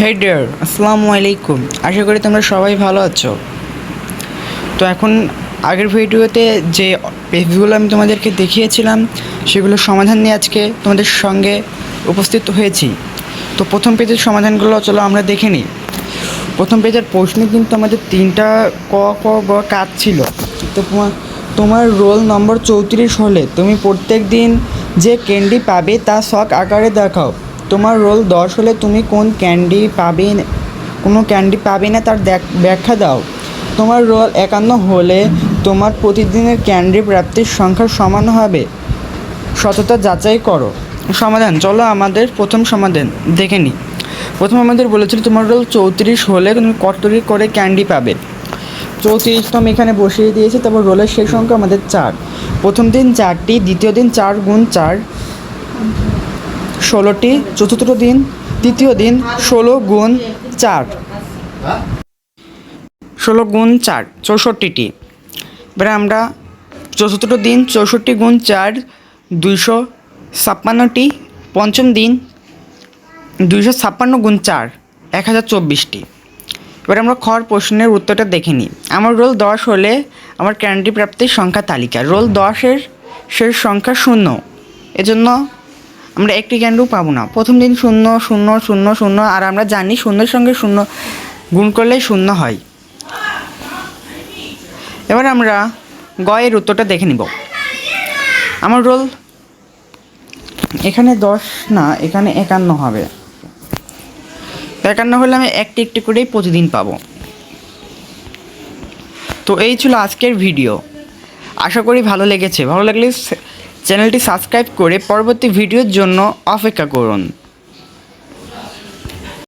হে deer আসসালামু আলাইকুম। আশা করি তোমরা সবাই ভালো আছো। তো এখন আগের ভিডিওতে যে পেজগুলো আমি তোমাদেরকে দেখিয়েছিলাম, সেগুলোর সমাধান নিয়ে আজকে তোমাদের সঙ্গে উপস্থিত হয়েছি। তো প্রথম পেজের সমাধানগুলো চলো আমরা দেখে নিই। প্রথম পেজের প্রশ্নে কিন্তু আমাদের তিনটা ক ক, গ, কাজ ছিল। তো তোমার তোমার রোল নম্বর চৌত্রিশ হলে তুমি প্রত্যেক দিন যে ক্যান্ডি পাবে তা শখ আকারে দেখাও। তোমার রোল দশ হলে তুমি কোন ক্যান্ডি পাবে কোনো ক্যান্ডি পাবে না তার ব্যাখ্যা দাও। তোমার রোল একান্ন হলে তোমার প্রতিদিনের ক্যান্ডি প্রাপ্তির সংখ্যা সমান হবে। সততা যাচাই করো। সমাধান, চলো আমাদের প্রথম সমাধান দেখে নিই প্রথম আমাদের বলেছিল তোমার রোল চৌত্রিশ হলে তুমি কতটি করে ক্যান্ডি পাবে। চৌত্রিশ তো আমি এখানে বসিয়ে দিয়েছি, তারপর রোলের শেষ সংখ্যা আমাদের চার। প্রথম দিন চারটি, দ্বিতীয় দিন চার গুণ চার ষোলোটি, চতুর্থ দিন, তৃতীয় দিন, ষোলো গুণ চার। ষোলো গুণ চার, চৌষট্টিটি। এবারে আমরা চতুর্থ দিন, চৌষট্টি গুণ চার, দুইশো ছাপ্পান্নটি। পঞ্চম দিন, দুইশো ছাপ্পান্ন গুণ চার, এক হাজার চব্বিশটি। এবার আমরা খর প্রশ্নের উত্তরটা দেখে নিই। আমার রোল দশ হলে আমার ক্যান্ডি প্রাপ্তির সংখ্যা তালিকা। রোল দশের শেষ সংখ্যা শূন্য। এজন্য আমরা একটি ক্যান্ডিও পাবো না। প্রথম দিন শূন্য শূন্য শূন্য শূন্য, আর আমরা জানি শূন্যের সঙ্গে শূন্য গুণ করলেই শূন্য হয়। এবার আমরা গয়ের উত্তরটা দেখে নিব। আমার রোল এখানে দশ না, এখানে একান্ন হবে। একান্ন হলে আমি একটি একটি করেই প্রতিদিন পাবো। তো এই ছিল আজকের ভিডিও। আশা করি ভালো লেগেছে। ভালো লাগলে চ্যানেলটি সাবস্ক্রাইব করে পরবর্তী ভিডিওর জন্য অপেক্ষা করুন।